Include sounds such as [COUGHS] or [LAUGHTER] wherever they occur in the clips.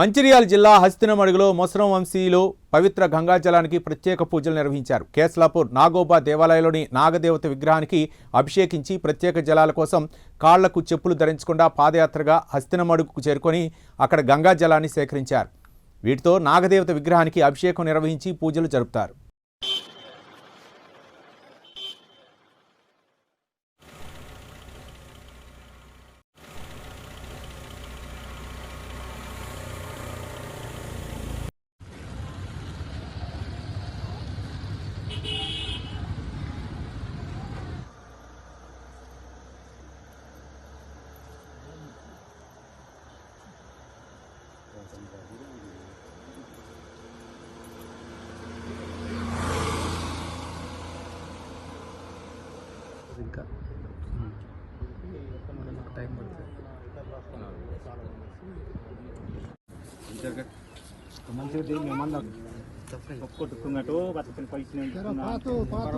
మంచిర్యాల జిల్లా హస్తినమడుగులో మొసరం వంశీయులు పవిత్ర గంగాజలానికి ప్రత్యేక పూజలు నిర్వహించారు. కేస్లాపూర్ నాగోబా దేవాలయంలోని నాగదేవత విగ్రహానికి అభిషేకించి ప్రత్యేక జలాల కోసం కాళ్ళకు చెప్పులు ధరించకుండా పాదయాత్రగా హస్తినమడుగుకు చేరుకొని అక్కడ గంగాజలాన్ని సేకరించారు. వీటితో నాగదేవత విగ్రహానికి అభిషేకం నిర్వహించి పూజలు జరుపుతారు. ఇంకా టైం పడుతుంది మంచిగా మేమన్నా కొట్టుకున్నట్టు బతుకుని Pato, pato,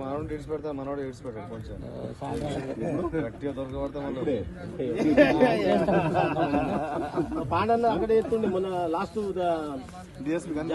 మనోడు ఇడిచి పెడతా మనోడు ఇడిచి పెడతాడు కొంచెం. గట్టిగా దొరకబడతా పాండల్లో అక్కడ ఎత్తుండే మొన్న లాస్ట్ డిఎస్పీ కానీ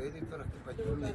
Vedi però che fagioli.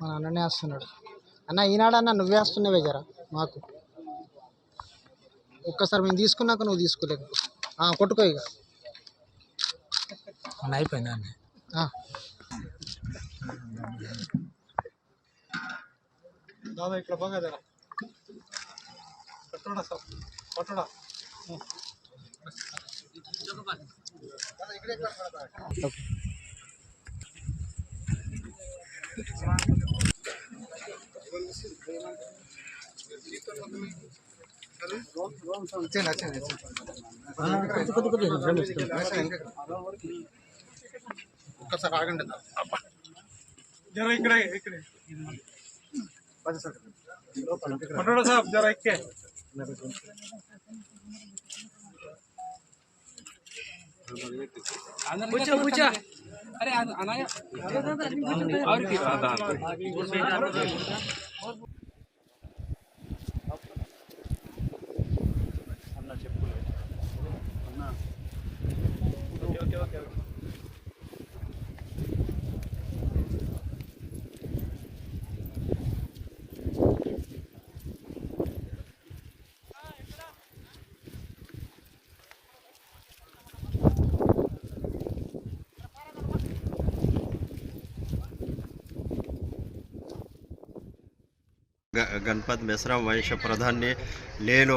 మా అన్ననే వస్తున్నాడు. అన్న ఈనాడన్న నువ్వే వస్తున్నావే జరా మాకు. ఒక్కసారి మేము తీసుకున్నాక నువ్వు తీసుకోలేక ఆ, కొట్టుకో ఇక. అయిపోయిందా అండి ఆ. దాదా ఇక్కడ బాగా జరా. పట్టుడా సార్? పట్టుడా ఒక్కసారి ఆగండి జర ఇక్కడే ఇక్కడే పట్టుడా సాబ్ జర ఇక్కే अरे अनाया और की बात Okay, okay, okay. గణపత్ మెస్రాం వంశ ప్రధాన్ని నేను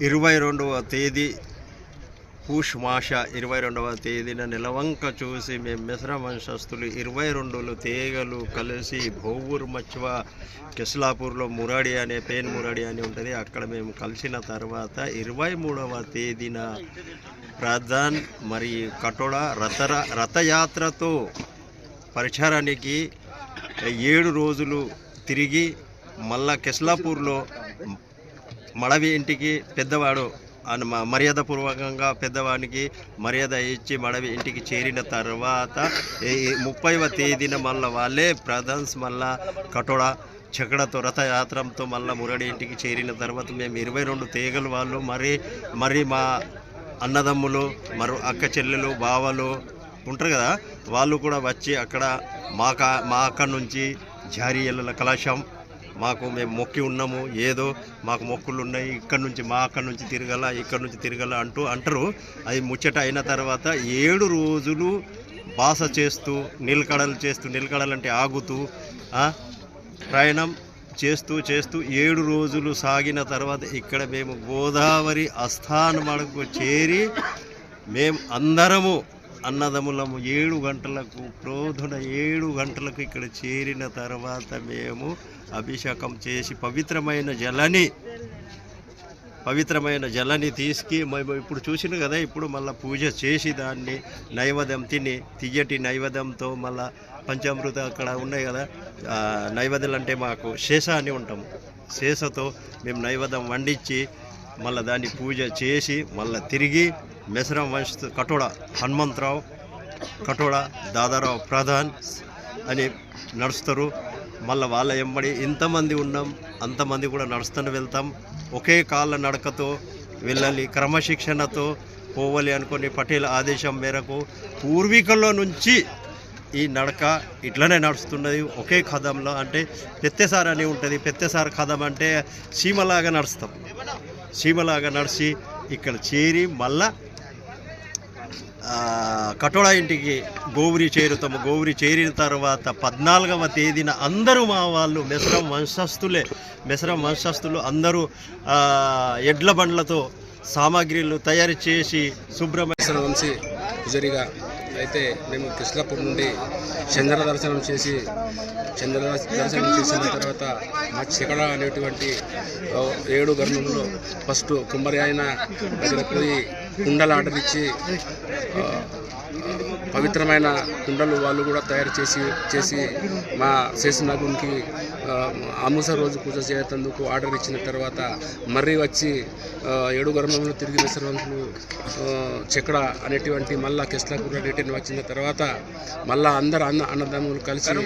ఇరవై రెండవ తేదీ పూష్ మాష ఇరవై రెండవ తేదీన నిలవంక చూసి మేము మిశ్ర వంశస్థులు ఇరవై రెండులు తీగలు కలిసి భోవూరు మచ్వ కిస్లాపూర్లో మురాడి అనే పేన్ మురాడి అని ఉంటుంది. అక్కడ మేము కలిసిన తర్వాత ఇరవై మూడవ తేదీన ప్రధాన్ మరియు కటోడ రథర రథయాత్రతో పరిచారానికి ఏడు రోజులు తిరిగి మళ్ళా కెస్లాపూర్లో మడవి ఇంటికి పెద్దవాడు అని మర్యాదపూర్వకంగా పెద్దవానికి మర్యాద ఇచ్చి మడవి ఇంటికి చేరిన తర్వాత ముప్పైవ తేదీన మళ్ళీ వాళ్ళే ప్రధాన్స్ మళ్ళా కటోడ చకడతో రథయాత్రంతో మళ్ళీ మురడి ఇంటికి చేరిన తర్వాత మేము ఇరవై రెండు తీగలు వాళ్ళు మరి మరి మా అన్నదమ్ములు మరి అక్క చెల్లెలు బావలు ఉంటారు కదా వాళ్ళు కూడా వచ్చి అక్కడ మా మా అక్క నుంచి జారీల కలాశం మాకు మేము మొక్కి ఉన్నాము ఏదో మాకు మొక్కులు ఉన్నాయి ఇక్కడ నుంచి మా అక్కడ నుంచి తిరగల ఇక్కడ నుంచి తిరగల అంటూ అంటారు. అది ముచ్చట అయిన తర్వాత ఏడు రోజులు బాస చేస్తూ నిలకడలు చేస్తూ నిలకడలు అంటే ఆగుతూ ప్రయాణం చేస్తూ చేస్తూ ఏడు రోజులు సాగిన తర్వాత ఇక్కడ మేము గోదావరి అస్థానమడకు చేరి మేము అందరము అన్నదములము ఏడు గంటలకు క్రోధున ఏడు గంటలకు ఇక్కడ చేరిన తర్వాత మేము అభిషేకం చేసి పవిత్రమైన జలని పవిత్రమైన జలని తీసుకి మేము ఇప్పుడు చూసిన కదా ఇప్పుడు మళ్ళీ పూజ చేసి దాన్ని నైవేద్యం తిని తియ్యటి నైవేద్యంతో మళ్ళా పంచామృత అక్కడ ఉన్నాయి కదా ఆ, నైవేద్యాలు అంటే మాకు శేష అని ఉంటాం. శేషతో మేము నైవేద్యం వండించి మళ్ళీ దాన్ని పూజ చేసి మళ్ళీ తిరిగి మెసరం వంశ కటోడ హనుమంతరావు కటోడ దాదారావు ప్రధాన్ అని నడుస్తారు. మళ్ళీ వాళ్ళ ఎంబడి ఇంతమంది ఉన్నాం అంతమంది కూడా నడుస్తూనే వెళ్తాం. ఒకే కాళ్ళ నడకతో వెళ్ళాలి క్రమశిక్షణతో పోవాలి అనుకుని పటేల్ ఆదేశం మేరకు పూర్వీకుల నుంచి ఈ నడక ఇట్లనే నడుస్తున్నది. ఒకే కథంలో అంటే పెత్తెసార్ అని ఉంటుంది. పెత్తెసార్ కథం అంటే సీమలాగా నడుస్తాం. సీమలాగా నడిచి ఇక్కడ చేరి మళ్ళా కటోడా ఇంటికి గోవురి చేరుతాము గోవురి చేరిన తర్వాత పద్నాలుగవ తేదీన అందరూ మా వాళ్ళు మెసరం వంశస్థులే. మెసరం వంశస్థులు అందరూ ఎడ్ల బండ్లతో సామాగ్రిలు తయారు చేసి శుభ్రమైన వంశీ పుజరిగా అయితే మేము కృష్ణాపూర్ నుండి చంద్ర దర్శనం చేసి చంద్ర దర్శనం చేసిన తర్వాత మా చికడ అనేటువంటి ఏడు గర్భంలో ఫస్ట్ కుమ్మరి ఆయన దగ్గర పోయి కుండలు ఆర్డర్ ఇచ్చి పవిత్రమైన కుండలు వాళ్ళు కూడా తయారు చేసి చేసి మా శేషనాగునికి ఆముస రోజు పూజ చేసేందుకు ఆర్డర్ ఇచ్చిన తర్వాత మర్రి వచ్చి ఏడు గర్భంలో తిరిగి విసర్వంతులు చెక్కడ అనేటువంటి మళ్ళా కెస్లాపూర్ రిటర్న్ వచ్చిన తర్వాత మళ్ళా అందరు అన్న అన్నదమ్ములు కలిసి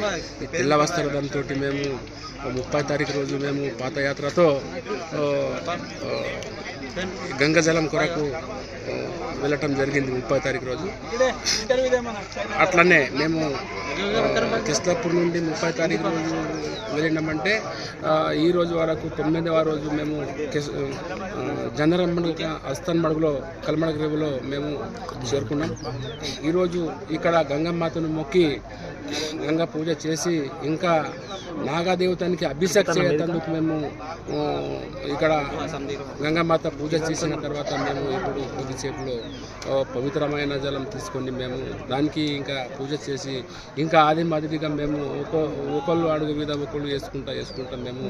తెల్ల వస్త్రదంతో మేము ముప్పై తారీఖు రోజు మేము పాదయాత్రతో గంగజలం కొరకు వెళ్ళటం జరిగింది ముప్పై తారీఖు రోజు. అట్లనే మేము ఆ, కిస్లాపూర్ నుండి ముప్పై తారీఖు రోజు వెళ్ళినామంటే ఈ రోజు వరకు తొమ్మిదవ రోజు మేము జనరం మడుగు అస్తాన్ మడుగులో కల్మడగ రేవులో మేము చేరుకున్నాం. ఈరోజు ఇక్కడ గంగమ్మాతను మొక్కి గంగా పూజ చేసి ఇంకా నాగాదేవతానికి అభిషేక్ చేయటందుకు మేము ఇక్కడ గంగామాత పూజ చేసిన తర్వాత మేము ఇప్పుడు కొద్దిసేపులో పవిత్రమైన జలం తీసుకొని మేము దానికి ఇంకా పూజ చేసి ఇంకా ఆది మాదిరిగా మేము ఒక ఒకళ్ళు అడుగు మీద ఒకళ్ళు వేసుకుంటా వేసుకుంటా మేము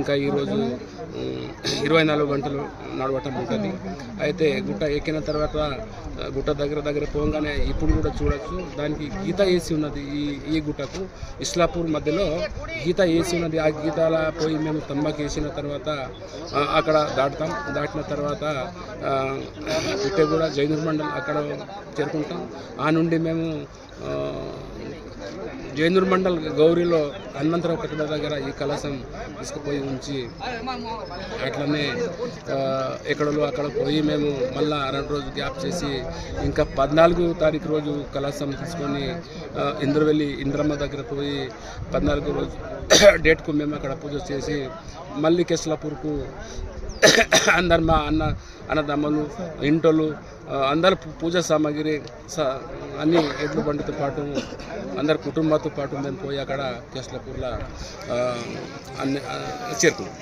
ఇంకా ఈరోజు ఇరవై నాలుగు గంటలు నడవటం ఉంటుంది. అయితే గుట్ట ఎక్కిన తర్వాత గుట్ట దగ్గర దగ్గర పోగానే ఇప్పుడు కూడా చూడొచ్చు. దానికి గీత వేసి ఉన్నది ఈ ఈ గుట్టకు. ఇస్లాపూర్ మధ్యలో గీత వేసి ఉన్నది. ఆ గీతాల పోయి మేము తంబాకు వేసిన తర్వాత అక్కడ దాటుతాం. దాటిన తర్వాత ఆ, పుట్టేగూడ జైనూర్ మండల్ అక్కడ చేరుకుంటాం. ఆ నుండి మేము జైనూర్ మండల్ గౌరీలో హనుమంతరావు కట్టడ దగ్గర ఈ కలశం తీసుకుపోయి ఉంచి అట్లనే ఎక్కడో ఎక్కడలో అక్కడ పోయి మేము మళ్ళా రెండు రోజు గ్యాప్ చేసి ఇంకా పద్నాలుగు తారీఖు రోజు కలశం తీసుకొని ఇంద్రవెల్లి ఇంద్రమ్మ దగ్గర పోయి పద్నాలుగు రోజు [COUGHS] డేట్కు మేము అక్కడ పూజ చేసి మళ్ళీ కెస్లాపూర్కు అందరు మా అన్న అన్నదమ్ములు ఇంటోళ్ళు అందరు పూజా సామాగ్రి స- అన్ని ఎడ్ల బండితో పాటు అందరి కుటుంబంతో పాటు మేము పోయి అక్కడ కేస్లపూర్లో అన్ని చేరుకున్నాం.